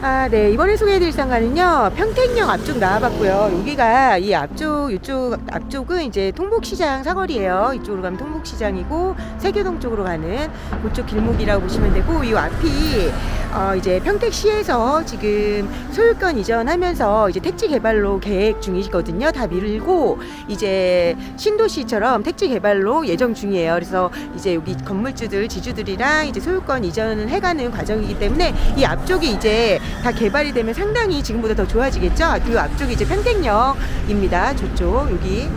아, 네. 이번에 소개해드릴 상가는요, 평택역 앞쪽 나와봤고요. 여기가 이 앞쪽, 이쪽, 앞쪽은 이제 통복시장 사거리예요. 이쪽으로 가면 통복시장이고, 세교동 쪽으로 가는 그쪽 길목이라고 보시면 되고, 이 앞이, 어, 이제 평택시에서 지금 소유권 이전하면서 이제 택지 개발로 계획 중이거든요. 다 밀고, 이제 신도시처럼 택지 개발로 예정 중이에요. 그래서 이제 여기 건물주들, 지주들이랑 이제 소유권 이전을 해가는 과정이기 때문에 이 앞쪽이 이제 다 개발이 되면 상당히 지금보다 더 좋아지겠죠. 그 앞쪽이 이제 평택역입니다. 저쪽 여기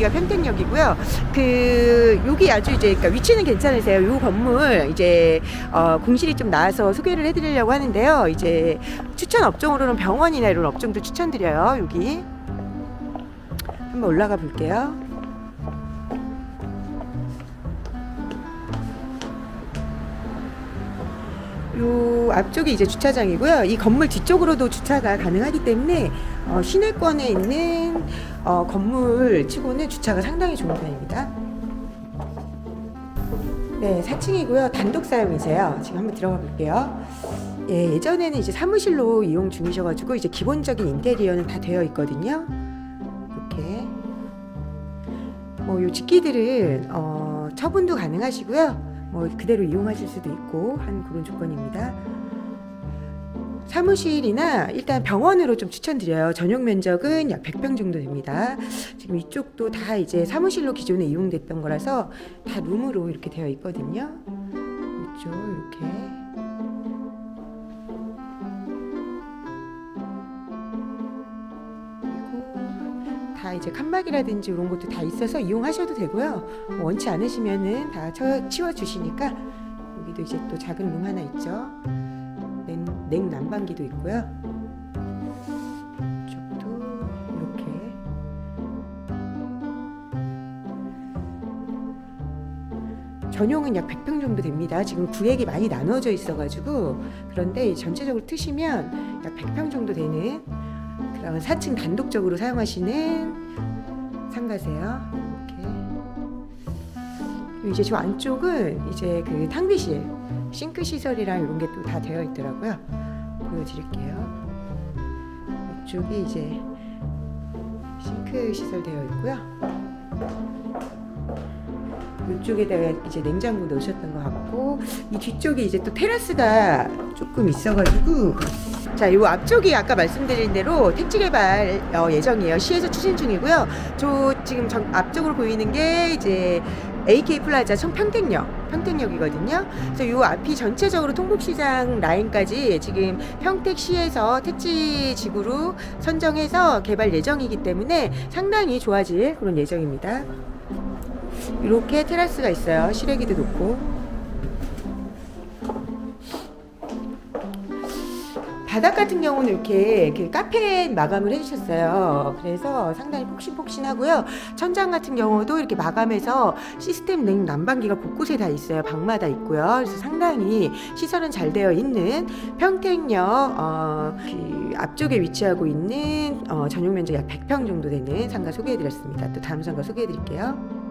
여기가 평택역이고요. 그 여기 아주 이제 그러니까 위치는 괜찮으세요. 요 건물 이제 어, 공실이 좀 나와서 소개를 해드리려고 하는데요. 이제 추천 업종으로는 병원이나 이런 업종도 추천드려요. 여기 한번 올라가 볼게요. 요 앞쪽이 이제 주차장이고요. 이 건물 뒤쪽으로도 주차가 가능하기 때문에 어, 시내권에 있는 어, 건물 치고는 주차가 상당히 좋은 편입니다. 네, 4층이고요. 단독 사용이세요. 지금 한번 들어가 볼게요. 예, 예전에는 이제 사무실로 이용 중이셔가지고 이제 기본적인 인테리어는 다 되어 있거든요. 이렇게 뭐 요 집기들은 어, 처분도 가능하시고요. 뭐 그대로 이용하실 수도 있고 한 그런 조건입니다. 사무실이나 일단 병원으로 좀 추천드려요. 전용 면적은 약 100평 정도 됩니다. 지금 이쪽도 다 이제 사무실로 기존에 이용됐던 거라서 다 룸으로 이렇게 되어 있거든요. 이쪽 이렇게. 다 이제 칸막이라든지 이런 것도 다 있어서 이용하셔도 되고요. 뭐 원치 않으시면은 다 쳐- 치워 주시니까 여기도 이제 또 작은 룸 하나 있죠. 냉, 냉 난방기도 있고요. 이쪽도 이렇게 전용은 약 100평 정도 됩니다. 지금 구획이 많이 나눠져 있어가지고 그런데 전체적으로 트시면 약 100평 정도 되는 그런 4층 단독적으로 사용하시는 상가세요. 이렇게 이제 저 안쪽은 이제 그 탕비실, 싱크 시설이랑 이런 게 또 다 되어 있더라고요. 보여드릴게요. 이쪽이 이제 싱크 시설 되어 있고요. 이쪽에다가 이제 냉장고 넣으셨던 것 같고 이 뒤쪽에 이제 또 테라스가 조금 있어가지고 자, 요 앞쪽이 아까 말씀드린 대로 택지 개발 어, 예정이에요. 시에서 추진 중이고요. 저 지금 정, 앞쪽으로 보이는 게 이제 AK 플라자 청평택역, 평택역이거든요. 그래서 요 앞이 전체적으로 통곡시장 라인까지 지금 평택시에서 택지 지구로 선정해서 개발 예정이기 때문에 상당히 좋아질 그런 예정입니다. 이렇게 테라스가 있어요. 실외기도 놓고. 바닥 같은 경우는 이렇게 그 카페 마감을 해주셨어요. 그래서 상당히 폭신폭신하고요. 천장 같은 경우도 이렇게 마감해서 시스템 냉 난방기가 곳곳에 다 있어요. 방마다 있고요. 그래서 상당히 시설은 잘 되어 있는 평택역 어, 그 앞쪽에 위치하고 있는 어, 전용 면적 약 100평 정도 되는 상가 소개해드렸습니다. 또 다음 상가 소개해드릴게요.